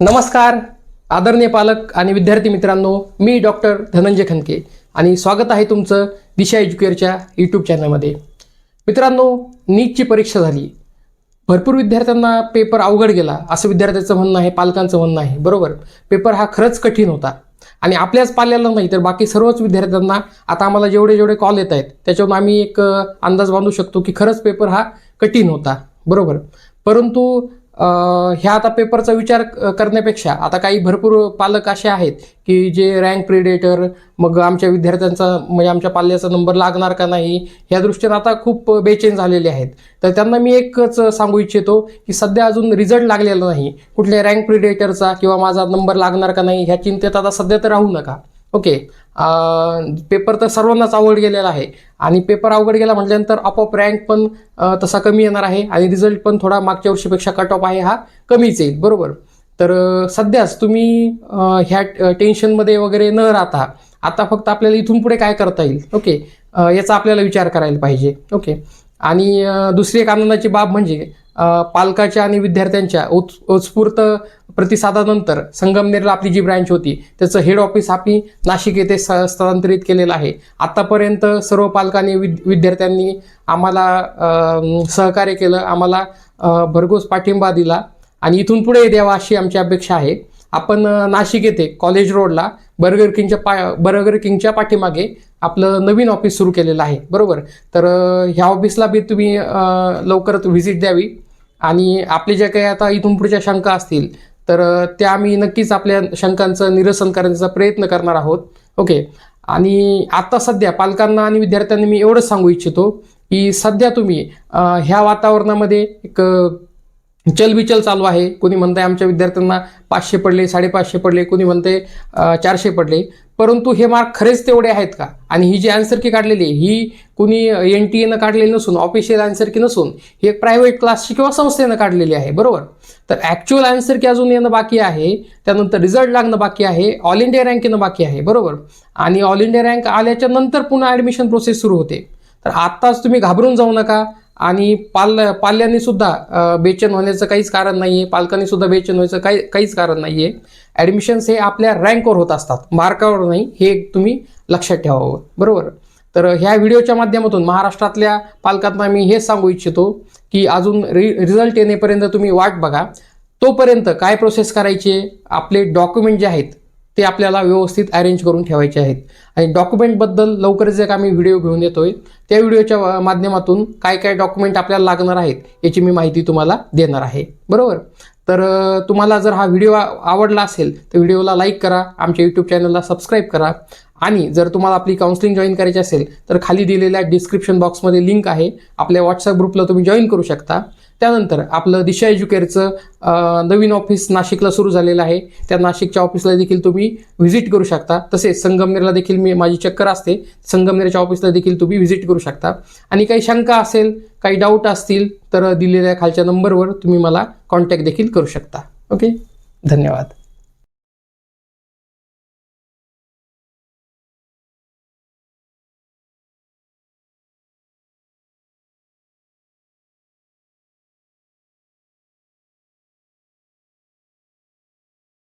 नमस्कार आदरणीय पालक आणि विद्यार्थी मित्रांनो मी डॉक्टर धनंजय खनके आणि स्वागत आहे तुमचं दिशा एज्युकेअरच्या यूट्यूब चॅनलमध्ये. मित्रांनो नीटची परीक्षा झाली. भरपूर विद्यार्थ्यांना पेपर अवघड गेला असं विद्यार्थ्याचं म्हणणं आहे पालकांचं म्हणणं आहे बरोबर? पेपर हा खरंच कठीण होता. आणि आपल्याच पाल्याला नाही तर बाकी सर्वच विद्यार्थ्यांना आता आम्हाला जेवढे जेवढे कॉल येत आहेत त्याच्यावरून आम्ही एक अंदाज बांधू शकतो की खरंच पेपर हा कठीण होता बरोबर? परंतु ह्या आता पेपरचा विचार करण्यापेक्षा आता काही भरपूर पालक असे आहेत की जे रँक प्रिडेटर मग आमच्या विद्यार्थ्यांचा म्हणजे आमच्या पाल्याचा नंबर लागणार का नाही ह्या दृष्टीने आता खूप बेचैन झालेले आहेत. तर त्यांना मी एकच सांगू इच्छितो की सध्या अजून रिझल्ट लागलेला नाही. कुठल्या रँक प्रिडेटरचा किंवा माझा नंबर लागणार का नाही ह्या चिंतेत आता सध्या तर राहू नका. ओके पेपर तर सर्वांनाच अवघड गेलेला आहे. आणि पेपर अवघड गेला म्हटल्यानंतर आपोआप रँक पण तसा कमी येणार आहे. आणि रिझल्ट पण थोडा मागच्या वर्षीपेक्षा कट ऑफ आहे हा. कमीच येईल. बरोबर? तर सध्याच तुम्ही ह्या टेन्शनमध्ये वगैरे न राहता आता फक्त आपल्याला इथून पुढे काय करता येईल? ओके याचा आपल्याला विचार करायला पाहिजे. ओके आणि दुसरी एक आनंदाची बाब म्हणजे पालकाच्या आणि विद्यार्थ्यांच्या उत् उत्स्फूर्त प्रतिसादानंतर संगमनेरला आपली जी ब्रँच होती त्याचं हेड ऑफिस आम्ही नाशिक येथे स्थलांतरित केलेलं आहे. आत्तापर्यंत सर्व पालकांनी विद विद्यार्थ्यांनी आम्हाला सहकार्य केलं आम्हाला भरघोस पाठिंबा दिला आणि इथून पुढे द्यावा अशी आमची अपेक्षा आहे. आपण नाशिक येथे कॉलेज रोडला बर्गर किंगच्या पा बर्गर किंगच्या पाठीमागे आपलं नवीन ऑफिस सुरू केलेलं आहे. बरोबर? तर ह्या ऑफिसला बी तुम्ही लवकरच व्हिजिट द्यावी. आणि आपले ज्या काही आता इथून पुढच्या शंका असतील तर त्या आम्ही नक्कीच आपल्या शंकांचं निरसन करण्याचा प्रयत्न करणार आहोत. ओके. आणि आता सध्या पालकांना आणि विद्यार्थ्यांना मी एवढंच सांगू इच्छितो की सध्या तुम्ही ह्या वातावरणामध्ये एक चलबिचल चालू आहे. कोणी म्हणतंय आमच्या विद्यार्थ्यांना पाचशे पडले साडेपाचशे पडले कोणी म्हणते चारशे पडले. परंतु हे मार्क खरेच तेवढे आहेत का? आणि ही जी आन्सर की काढलेली आहे ही कुणी एन टी एनं काढलेली नसून ऑफिशियल आन्सर की नसून ही एक प्रायव्हेट क्लासची किंवा संस्थेनं काढलेली आहे बरोबर? तर ॲक्च्युअल आन्सर की अजून येणं बाकी आहे त्यानंतर रिझल्ट लागणं बाकी आहे ऑल इंडिया रँक येणं बाकी आहे बरोबर? आणि ऑल इंडिया रँक आल्याच्यानंतर पुन्हा ॲडमिशन प्रोसेस सुरू होते. तर आत्ताच तुम्ही घाबरून जाऊ नका. आणि पाल पाल्यांनी सुद्धा बेचैन होण्याचं काहीच कारण नाही आहे पालकांनी सुद्धा बेचैन व्हायचं काही काहीच कारण नाही आहे ॲडमिशन्स हे आपल्या रँकवर होत असतात. मार्कावर नाही. हे एक तुम्ही लक्षात ठेवावं. बरोबर? तर ह्या व्हिडिओच्या माध्यमातून महाराष्ट्रातल्या पालकांना मी हेच सांगू इच्छितो की अजून रि रिझल्ट येण्यापर्यंत तुम्ही वाट बघा. तोपर्यंत काय प्रोसेस करायची? आहे आपले डॉक्युमेंट जे आहेत ते आपल्याला व्यवस्थित अरेंज करून ठेवायचे आहेत. आणि डॉक्युमेंटबद्दल लवकरच एक आम्ही व्हिडिओ घेऊन येतोय. त्या व्हिडिओच्या माध्यमातून काय काय डॉक्युमेंट आपल्याला लागणार आहेत याची मी माहिती तुम्हाला देणार आहे. बरोबर? तर तुम्हाला जर हा व्हिडिओ आवडला असेल तर व्हिडिओला लाईक करा आमच्या यूट्यूब चॅनलला सबस्क्राईब करा. आणि जर तुम्हाला आपली काउन्सिलिंग जॉईन करायची असेल तर खाली दिलेल्या डिस्क्रिप्शन बॉक्समध्ये लिंक आहे. आपल्या व्हॉट्सअप ग्रुपला तुम्ही जॉईन करू शकता. त्यानंतर आपलं दिशा एज्युकेअरचं नवीन ऑफिस नाशिकला सुरू झालेलं आहे. त्या नाशिकच्या ऑफिसला देखील तुम्ही व्हिजिट करू शकता. तसेच संगमनेरला देखील मी माझी चक्कर असते. संगमनेरच्या ऑफिसला देखील तुम्ही व्हिजिट करू शकता. आणि काही शंका असेल काही डाऊट असतील तर दिलेल्या खालच्या नंबरवर तुम्ही मला कॉन्टॅक्ट देखील करू शकता. ओके धन्यवाद.